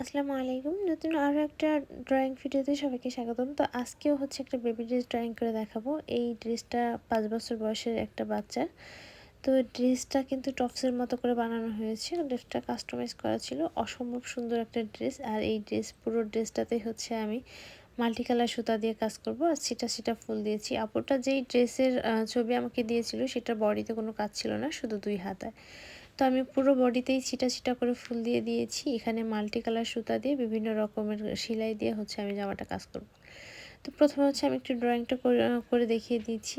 আসসালামু আলাইকুম। নতুন আরও একটা ড্রয়িং ভিডিওতে সবাইকে স্বাগতম। তো আজকেও হচ্ছে একটা বেবি ড্রেস ড্রয়িং করে দেখাবো। এই ড্রেসটা পাঁচ বছর বয়সের একটা বাচ্চার তো ড্রেসটা কিন্তু টপসের মতো করে বানানো হয়েছে। ড্রেসটা কাস্টমাইজ করা ছিল। অসম্ভব সুন্দর একটা ড্রেস আর এই ড্রেস পুরো ড্রেসটাতে হচ্ছে আমি মাল্টি কালার সুতা দিয়ে কাজ করব। আর সেটা সেটা ফুল দিয়েছি। আপুরটা যেই ড্রেসের ছবি আমাকে দিয়েছিল সেটা বডিতে কোনো কাজ ছিল না, শুধু দুই হাতায়। তো আমি পুরো বডিতেই ছিটা ছিটা করে ফুল দিয়ে দিয়েছি। এখানে মাল্টি কালার সুতা দিয়ে বিভিন্ন রকমের সেলাই দিয়ে হচ্ছে আমি জামাটা কাজ করব। তো প্রথমে হচ্ছে আমি একটু ড্রয়িংটা করে দেখিয়ে দিচ্ছি।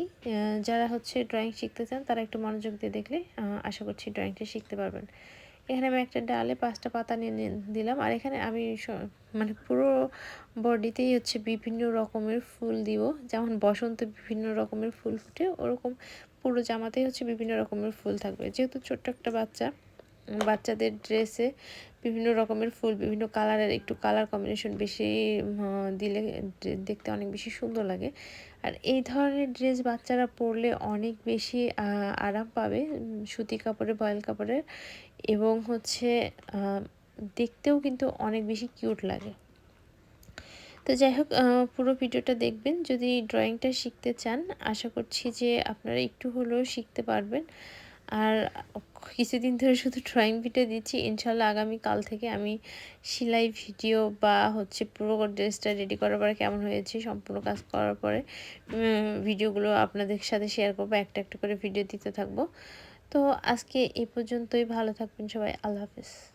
যারা হচ্ছে ড্রয়িং শিখতে চান তারা একটু মনোযোগ দিয়ে দেখলে আশা করছি ড্রয়িংটা শিখতে পারবেন। এখানে আমি একটা ডালে পাঁচটা পাতা নিয়ে দিলাম। আর এখানে আমি মানে পুরো বডিতেই হচ্ছে বিভিন্ন রকমের ফুল দিব। যেমন বসন্ত বিভিন্ন রকমের ফুল ফুটে ওরকম পুরো জামাতেই হচ্ছে বিভিন্ন রকমের ফুল থাকবে। যেহেতু ছোট্ট একটা বাচ্চা বাচ্চাদের ড্রেসে বিভিন্ন রকমের ফুল, বিভিন্ন কালারের একটু কালার কম্বিনেশন বেশি দিলে দেখতে অনেক বেশি সুন্দর লাগে। আর এই ধরনের ড্রেস বাচ্চারা পরলে অনেক বেশি আরাম পাবে সুতি কাপড়ের বয়েল কাপড়ের এবং হচ্ছে দেখতেও কিন্তু অনেক বেশি কিউট লাগে। তো যাই হোক পুরো ভিডিওটা দেখবেন। যদি ড্রয়িংটা শিখতে চান, আশা করছি যে আপনারা একটু হলেও শিখতে পারবেন। আর কিছুদিন ধরে শুধু ড্রয়িং ভিডিও দিচ্ছি। ইনশাল্লাহ আগামীকাল থেকে আমি সেলাই ভিডিও বা হচ্ছে পুরো ড্রেসটা রেডি করার পরে কেমন হয়েছে, সম্পূর্ণ কাজ করার পরে ভিডিওগুলো আপনাদের সাথে শেয়ার করব, একটা একটা করে ভিডিও দিতে থাকব। তো আজকে এই পর্যন্তই, ভালো থাকবেন সবাই, আল্লাহ হাফিজ।